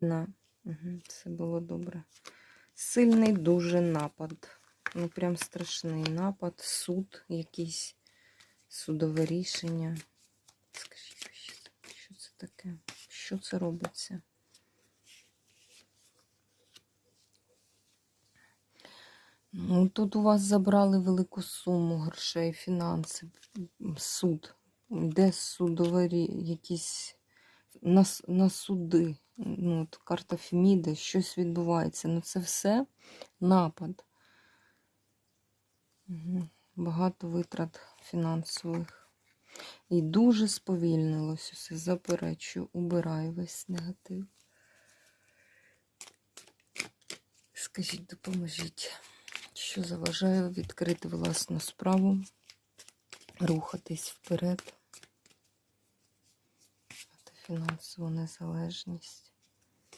На. Угу, все було добре. Сильний дуже напад. Ну, прям страшний напад, суд, якийсь судове рішення. Скажіть, що це, таке? Що це робиться? Ну, тут у вас забрали велику суму грошей, фінанси, суд. Де судові якісь на, на суди. Ну, от карта Феміди, щось відбувається. Ну, це все напад. Угу. Багато витрат фінансових. І дуже сповільнилось усе. Заперечую, убираю весь негатив. Скажіть, допоможіть, що заважає відкрити власну справу, рухатись вперед, фінансову незалежність.